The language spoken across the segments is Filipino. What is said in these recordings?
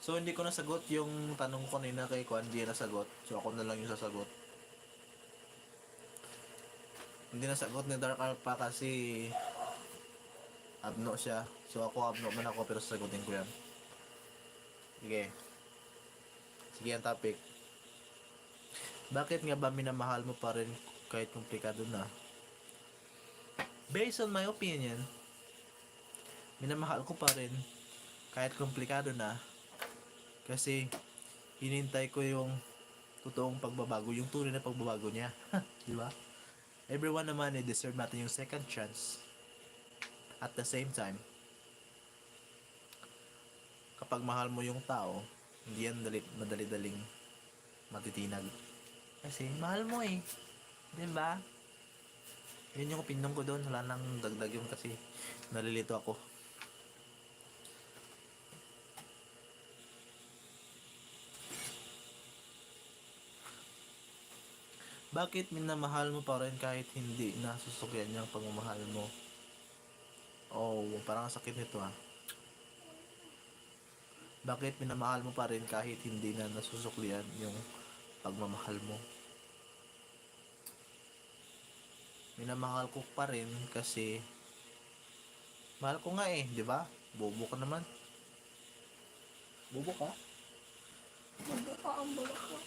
So, hindi ko nasagot yung tanong ko kanina kay Kwan, hindi nasagot. So, ako na lang yung sasagot. Hindi nasagot ni Dark Alpha kasi abno siya. So, ako abno man ako pero sasagutin ko yan. Sige. Sige ang topic. Bakit nga ba minamahal mo pa rin kahit komplikado na? Based on my opinion, minamahal ko pa rin kahit komplikado na kasi hinintay ko yung totoong pagbabago, yung tunay na pagbabago niya. Di ba? Everyone naman eh, deserve natin yung second chance. At the same time, kapag mahal mo yung tao, hindi yan dali, madali-daling matitinag. Kasi mahal mo eh. Di ba? Yun yung opinion ko doon. Wala nang dagdag yung kasi nalilito ako. Bakit minamahal mo pa rin kahit hindi nasusukyan yung pagmamahal mo? Oh, parang ang sakit nito ah. Bakit minamahal mo pa rin kahit hindi na nasusuklian yung pagmamahal mo? Minamahal ko pa rin kasi mahal ko nga eh, di ba? Bobo ka naman. Bobo ka? Magbuka ang bulak ko.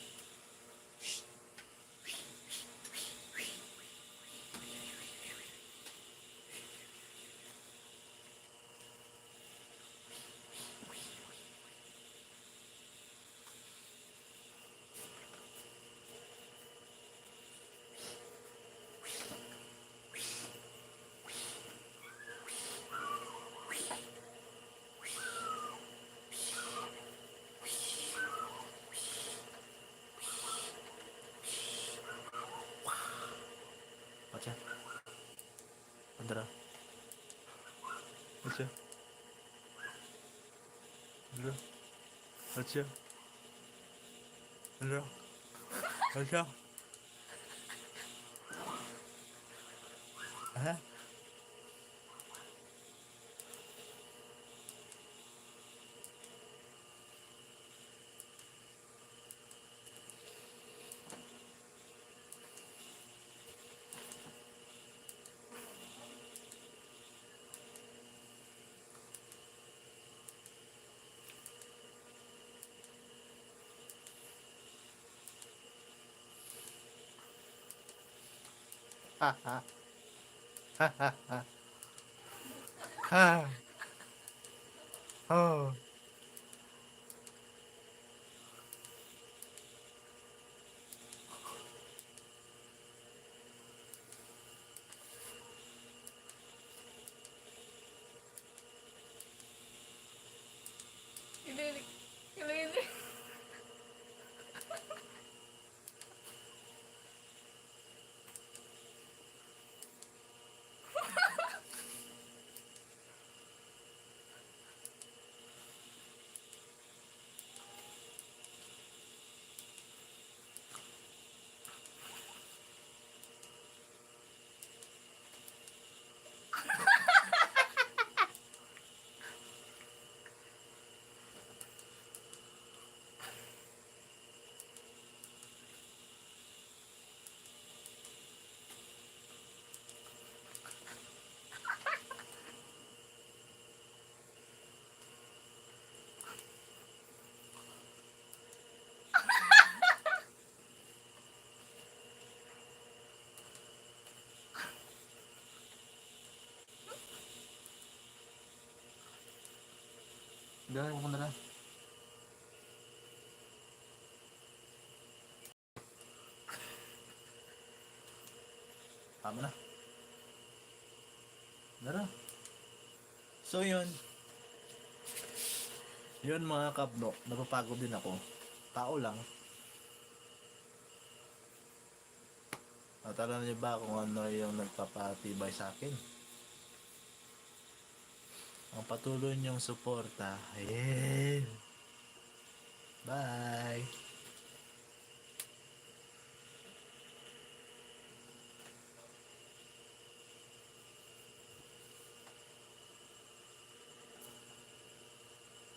Tiens. Andala. Tiens. Andala. Tiens. Tiens. Hein 哈哈哈哈哈哈哦 Dahil mo na lang. Tama na. Dara. So yun. Yun mga kabno, napapagod din ako. Tao lang. At alam niyo ba kung ano yung nagpapatibay sa akin? Ang patuloy niyong suporta. Ayan. Bye.